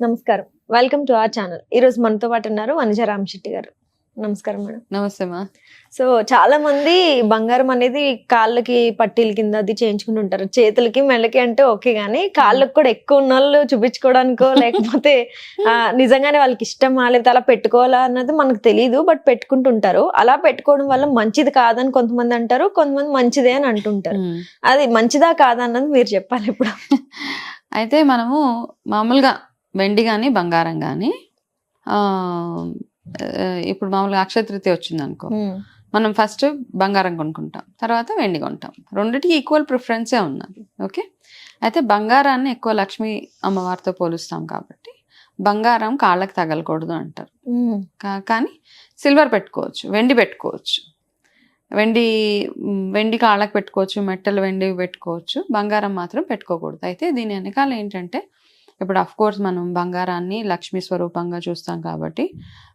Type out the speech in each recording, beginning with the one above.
నమస్కారం. Welcome to our channel ఈ రోజు మనతో పాటు ఉన్నారు వనిజ రామశెట్టి గారు. నమస్కారం మేడం. నమస్తే మా. సో చాలా మంది బంగారం అనేది కాళ్ళకి పట్టీల కింద అది చేయించుకుంటుంటారు చేతులకి మెళ్ళకి అంటే ఓకే గానీ కాళ్ళకి కూడా ఎక్కువ ఉన్న వాళ్ళు చూపించుకోవడానికో లేకపోతే నిజంగానే వాళ్ళకి ఇష్టమా లేకపోతే అలా పెట్టుకోవాలా అన్నది మనకు తెలియదు బట్ పెట్టుకుంటుంటారు అలా పెట్టుకోవడం వల్ల మంచిది కాదని కొంతమంది అంటారు కొంతమంది మంచిదే అని అంటుంటారు. అది మంచిదా కాదా అన్నది మీరు చెప్పాలి ఇప్పుడు అయితే మనము మామూలుగా వెండి కానీ బంగారం కానీ ఇప్పుడు మామూలుగా అక్షయ తృతీయ వచ్చింది అనుకో మనం ఫస్ట్ బంగారం కొనుక్కుంటాం తర్వాత వెండి కొంటాం. రెండిటికి ఈక్వల్ ప్రిఫరెన్సే ఉన్నది ఓకే? అయితే బంగారాన్ని ఎక్కువ లక్ష్మీ అమ్మవారితో పోలుస్తాం కాబట్టి బంగారం కాళ్ళకి తగలకూడదు అంటారు. కానీ సిల్వర్ పెట్టుకోవచ్చు వెండి పెట్టుకోవచ్చు. వెండి వెండి కాళ్ళకి పెట్టుకోవచ్చు మెట్టలు వెండి పెట్టుకోవచ్చు బంగారం మాత్రం పెట్టుకోకూడదు. అయితే దీని వెనకాల ఏంటంటే ఇప్పుడు అఫ్ కోర్స్ మనం బంగారాన్ని లక్ష్మీ స్వరూపంగా చూస్తాం కాబట్టి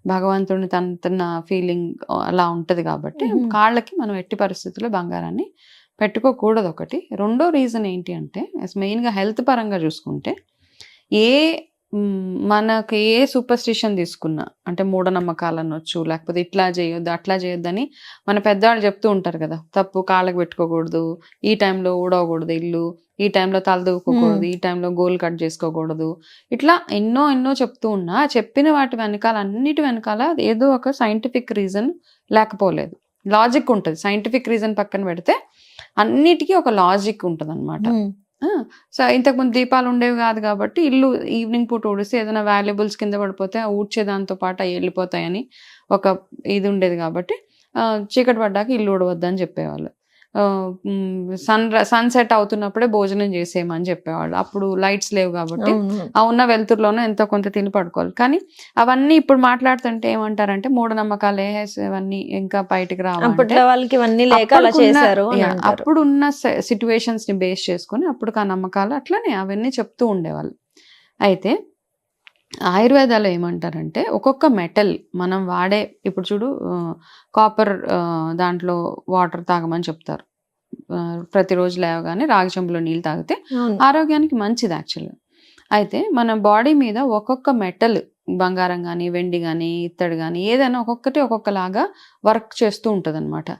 భగవంతుడిని తన తన ఫీలింగ్ అలా ఉంటుంది కాబట్టి. కాళ్ళకి మనం ఎట్టి పరిస్థితుల్లో బంగారాన్ని పెట్టుకోకూడదు ఒకటి రెండో రీజన్ ఏంటి అంటే మెయిన్గా హెల్త్ పరంగా చూసుకుంటే ఏ మనకు ఏ సూపర్స్టిషన్ తీసుకున్నా అంటే మూఢనమ్మకాలు అనొచ్చు లేకపోతే ఇట్లా చేయొద్దు అట్లా చేయొద్దని మన పెద్దవాళ్ళు చెప్తూ ఉంటారు కదా తప్పు కాళ్ళకి పెట్టుకోకూడదు ఈ టైంలో ఊడవకూడదు ఇల్లు ఈ టైంలో తలదూకోకూడదు ఈ టైంలో గోల్ కట్ చేసుకోకూడదు ఇట్లా ఎన్నో ఎన్నో చెప్తూ ఉన్నా చెప్పిన వాటి వెనకాల అన్నిటి వెనకాల ఏదో ఒక సైంటిఫిక్ రీజన్ లేకపోలేదు. లాజిక్ ఉంటుంది. సైంటిఫిక్ రీజన్ పక్కన పెడితే అన్నిటికీ ఒక లాజిక్ ఉంటుంది అనమాట ఇంతకుముందు దీపాలు ఉండేవి కాదు కాబట్టి ఇల్లు ఈవినింగ్ పూట ఊడిస్తే ఏదైనా వాల్యుబుల్స్ కింద పడిపోతే ఆ ఊడ్చే దాంతో పాటు అవి వెళ్ళిపోతాయని ఒక ఇది ఉండేది కాబట్టి చీకటి పడ్డాక ఇల్లు ఊడవద్దని చెప్పేవాళ్ళు. సన్ సన్సెట్ అవుతున్నప్పుడే భోజనం చేసేయమని చెప్పేవాళ్ళు అప్పుడు లైట్స్ లేవు కాబట్టి. ఆ ఉన్న వెలుతురులోనే ఎంతో కొంత తిని పడుకోవాలి కానీ అవన్నీ ఇప్పుడు మాట్లాడుతుంటే ఏమంటారంటే మూఢనమ్మకాలు ఏ ఇవన్నీ ఇంకా బయటికి రావాలి ఇవన్నీ లేక చేశారు అంటారు. అప్పుడున్న సిచ్యువేషన్స్ని బేస్ చేసుకుని అప్పుడు ఆ నమ్మకాలు అట్లనే అవన్నీ చెప్తూ ఉండేవాళ్ళు అయితే ఆయుర్వేదాలో ఏమంటారంటే ఒక్కొక్క మెటల్ మనం వాడే ఇప్పుడు చూడు కాపర్ దాంట్లో వాటర్ తాగమని చెప్తారు ప్రతిరోజు లేవగానే రాగి చెంబులో నీళ్ళు తాగితే. ఆరోగ్యానికి మంచిది యాక్చువల్గా అయితే మన బాడీ మీద ఒక్కొక్క మెటల్ బంగారం కానీ వెండి కానీ ఇత్తడి కానీ ఏదైనా ఒక్కొక్కటి ఒక్కొక్కలాగా వర్క్ చేస్తూ ఉంటుంది అనమాట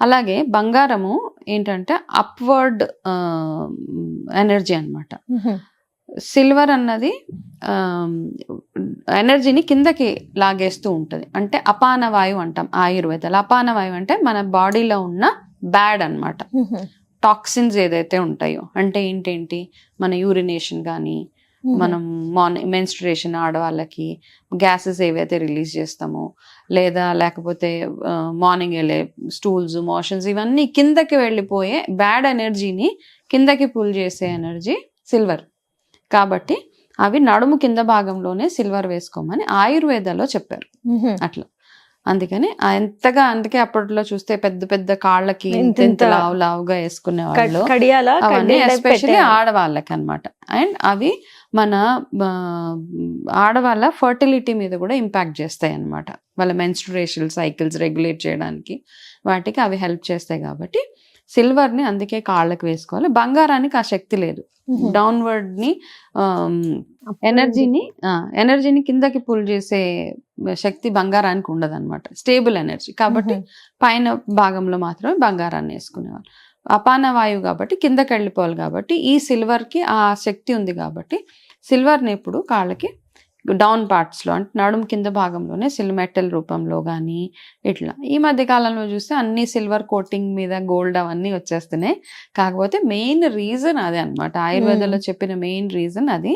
అలాగే బంగారము ఏంటంటే అప్వర్డ్ ఎనర్జీ అన్నమాట. ఉహు. సిల్వర్ అన్నది ఎనర్జీని కిందకి లాగేస్తూ ఉంటుంది. అంటే అపాన వాయువు అంటాం ఆయుర్వేదాలు. అపాన వాయువు అంటే మన బాడీలో ఉన్న బ్యాడ్ అన్నమాట ఉహు. టాక్సిన్స్ ఏదైతే ఉంటాయో అంటే ఏంటేంటి మన యూరినేషన్ కానీ. మనం మార్నింగ్ మెన్స్ట్రుయేషన్ ఆడవాళ్ళకి గ్యాసెస్ ఏవైతే రిలీజ్ చేస్తామో లేదా లేకపోతే మార్నింగ్ వెళ్ళే స్టూల్స్ మోషన్స్ ఇవన్నీ కిందకి వెళ్ళిపోయే బ్యాడ్ ఎనర్జీని కిందకి పుల్ చేసే ఎనర్జీ సిల్వర్ కాబట్టి అవి నడుము కింద భాగంలోనే సిల్వర్ వేసుకోమని ఆయుర్వేదాలో చెప్పారు. అట్లా అందుకని ఎంతగా అందుకే అప్పట్లో చూస్తే పెద్ద పెద్ద కాళ్ళకి ఇంత లావు లావుగా వేసుకునే వాళ్ళు. అవన్నీ ఎస్పెషల్లీ. ఆడవాళ్ళకి అనమాట అండ్ అవి మన ఆడవాళ్ళ ఫర్టిలిటీ మీద కూడా ఇంపాక్ట్ చేస్తాయి అన్నమాట వాళ్ళ మెన్స్ట్రురేషన్ సైకిల్స్ రెగ్యులేట్ చేయడానికి వాటికి అవి హెల్ప్ చేస్తాయి కాబట్టి సిల్వర్ని అందుకే కాళ్ళకి వేసుకోవాలి. బంగారానికి ఆ శక్తి లేదు. ఉహు. డౌన్వర్డ్ని అప్పుడు ఎనర్జీని ఎనర్జీని కిందకి పుల్ చేసే శక్తి బంగారానికి ఉండదు అనమాట స్టేబుల్ ఎనర్జీ కాబట్టి. పైన భాగంలో మాత్రమే బంగారాన్ని వేసుకునేవాళ్ళు. అపాన వాయువు కాబట్టి కిందకి వెళ్ళిపోవాలి కాబట్టి ఈ సిల్వర్కి ఆ శక్తి ఉంది కాబట్టి సిల్వర్ని ఎప్పుడు కాళ్ళకి డౌన్ పార్ట్స్లో అంటే నడుము కింద భాగంలోనే సిల్ మెటల్ రూపంలో కానీ ఇట్లా. ఈ మధ్య కాలంలో చూస్తే అన్ని సిల్వర్ కోటింగ్ మీద గోల్డ్ అవన్నీ వచ్చేస్తున్నాయి. కాకపోతే మెయిన్ రీజన్ అదే అనమాట ఆయుర్వేదంలో చెప్పిన మెయిన్ రీజన్ అది.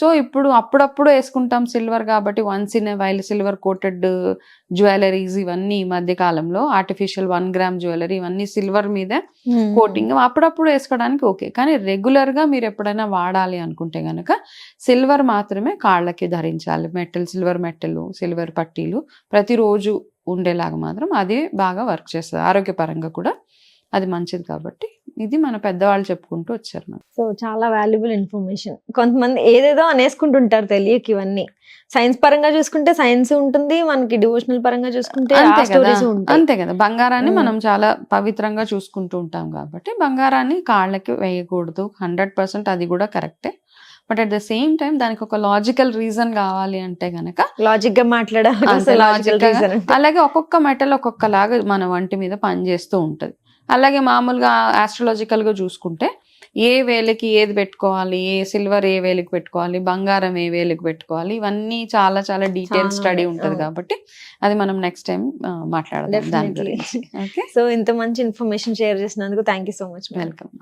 సో ఇప్పుడు అప్పుడప్పుడు వేసుకుంటాం సిల్వర్ కాబట్టి once in while silver coated jewelleries ఇవన్నీ ఈ మధ్య కాలంలో ఆర్టిఫిషియల్ వన్ గ్రామ్ జ్యువెలరీ ఇవన్నీ సిల్వర్ మీద. కోటింగ్ అప్పుడప్పుడు వేసుకోవడానికి ఓకే కానీ రెగ్యులర్గా మీరు ఎప్పుడైనా వాడాలి అనుకుంటే గనక సిల్వర్ మాత్రమే కాళ్ళకి ధరించాలి. మెట్టలు సిల్వర్ మెట్టలు సిల్వర్ పట్టీలు ప్రతిరోజు ఉండేలాగా మాత్రం అది బాగా వర్క్ చేస్తుంది. ఆరోగ్యపరంగా కూడా అది మంచిది కాబట్టి ఇది మన పెద్దవాళ్ళు చెప్పుకుంటూ వచ్చారు మనకు సో చాలా వాల్యుబుల్ ఇన్ఫర్మేషన్ కొంతమంది ఏదేదో అనేసుకుంటుంటారు తెలియక ఇవన్నీ. సైన్స్ పరంగా చూసుకుంటే సైన్స్ ఉంటుంది మనకి డివోషనల్ పరంగా చూసుకుంటే అంతే కదా. అంతే కదా. బంగారాన్ని. మనం చాలా పవిత్రంగా చూసుకుంటూ ఉంటాం కాబట్టి బంగారాన్ని కాళ్ళకి వేయకూడదు. హండ్రెడ్ పర్సెంట్ అది కూడా కరెక్టే but at the same time దానికి ఒక లాజికల్ రీజన్ కావాలి అంటే గనక లాజిక్గా మాట్లాడాలి అలాగే ఒక్కొక్క మెటల్ ఒక్కొక్కలాగా మన వంటి మీద పనిచేస్తూ ఉంటది. అలాగే మామూలుగా ఆస్ట్రలాజికల్గా చూసుకుంటే ఏ వేలకి ఏది పెట్టుకోవాలి ఏ సిల్వర్ ఏ వేలికి పెట్టుకోవాలి బంగారం ఏ వేలికి పెట్టుకోవాలి ఇవన్నీ చాలా చాలా డీటెయిల్ స్టడీ. ఉంటది. కాబట్టి అది మనం నెక్స్ట్ టైం ఓకే సో ఇంత మంచి ఇన్ఫర్మేషన్ షేర్ చేసినందుకు thank you so much welcome